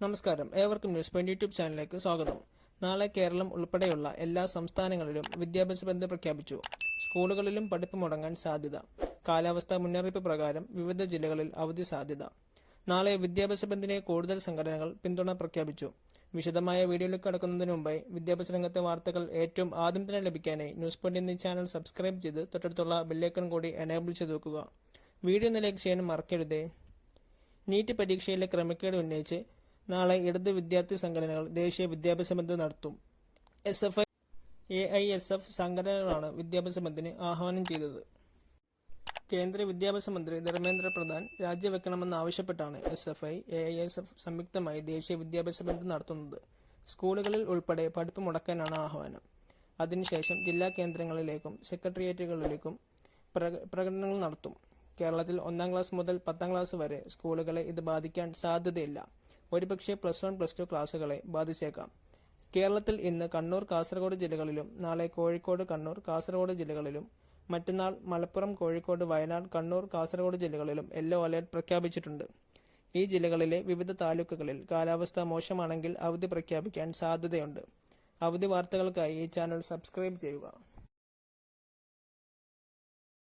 നമസ്കാരം. ഏവർക്കും news twenty YouTube ചാനലിലേക്ക് സ്വാഗതം. നാളെ കേരളം ഉൾപ്പെടെയുള്ള എല്ലാ സംസ്ഥാനങ്ങളിലും വിദ്യാഭ്യാസ ബന്ദ് പ്രഖ്യാപിച്ചു. സ്കൂളുകളിലും പഠിപ്പ് മുടങ്ങാൻ സാധ്യത. കാലാവസ്ഥാ മുന്നറിയിപ്പ് പ്രകാരം വിവിധ ജില്ലകളിൽ അവധി സാധ്യത. നാളെ വിദ്യാഭ്യാസ ബന്ധിനെ കൂടുതൽ സംഘടനകൾ പിന്തുണ പ്രഖ്യാപിച്ചു. വിശദമായ വീഡിയോയിലേക്ക് കടക്കുന്നതിന് മുമ്പായി വിദ്യാഭ്യാസ രംഗത്തെ വാർത്തകൾ ഏറ്റവും ആദ്യം തന്നെ ലഭിക്കാനായി ന്യൂസ് പോയിന്റ് എന്നീ ചാനൽ സബ്സ്ക്രൈബ് ചെയ്ത് തൊട്ടടുത്തുള്ള ബെല്ലൈക്കൺ കൂടി എനേബിൾ ചെയ്ത് വെക്കുക. വീഡിയോ ഒന്ന് ലൈക്ക് ചെയ്യാൻ മറക്കരുതേ. നീറ്റ് പരീക്ഷയിലെ ക്രമക്കേട് ഉന്നയിച്ച് നാളെ ഇടത് വിദ്യാർത്ഥി സംഘടനകൾ ദേശീയ വിദ്യാഭ്യാസ ബന്ധം നടത്തും. S F I A I S F സംഘടനകളാണ് വിദ്യാഭ്യാസ ബന്ദിന് ആഹ്വാനം ചെയ്തത്. കേന്ദ്ര വിദ്യാഭ്യാസ മന്ത്രി Dharmendra Pradhan രാജിവെക്കണമെന്നാവശ്യപ്പെട്ടാണ് S F I A I S F സംയുക്തമായി ദേശീയ വിദ്യാഭ്യാസ ബന്ധം നടത്തുന്നത്. സ്കൂളുകളിൽ ഉൾപ്പെടെ പഠിപ്പ് മുടക്കാനാണ് ആഹ്വാനം. അതിനുശേഷം ജില്ലാ കേന്ദ്രങ്ങളിലേക്കും സെക്രട്ടേറിയറ്റുകളിലേക്കും പ്രകടനങ്ങൾ നടത്തും. കേരളത്തിൽ ഒന്നാം ക്ലാസ് മുതൽ പത്താം ക്ലാസ് വരെ സ്കൂളുകളെ ഇത് ബാധിക്കാൻ സാധ്യതയില്ല. ഒരുപക്ഷെ പ്ലസ് വൺ പ്ലസ് ടു ക്ലാസുകളെ ബാധിച്ചേക്കാം. കേരളത്തിൽ ഇന്ന് കണ്ണൂർ കാസർഗോഡ് ജില്ലകളിലും നാളെ കോഴിക്കോട് കണ്ണൂർ കാസർഗോഡ് ജില്ലകളിലും മറ്റന്നാൾ മലപ്പുറം കോഴിക്കോട് വയനാട് കണ്ണൂർ കാസർഗോഡ് ജില്ലകളിലും യെല്ലോ അലേർട്ട് പ്രഖ്യാപിച്ചിട്ടുണ്ട്. ഈ ജില്ലകളിലെ വിവിധ താലൂക്കുകളിൽ കാലാവസ്ഥ മോശമാണെങ്കിൽ അവധി പ്രഖ്യാപിക്കാൻ സാധ്യതയുണ്ട്. അവധി വാർത്തകൾക്കായി ഈ ചാനൽ സബ്സ്ക്രൈബ് ചെയ്യുക.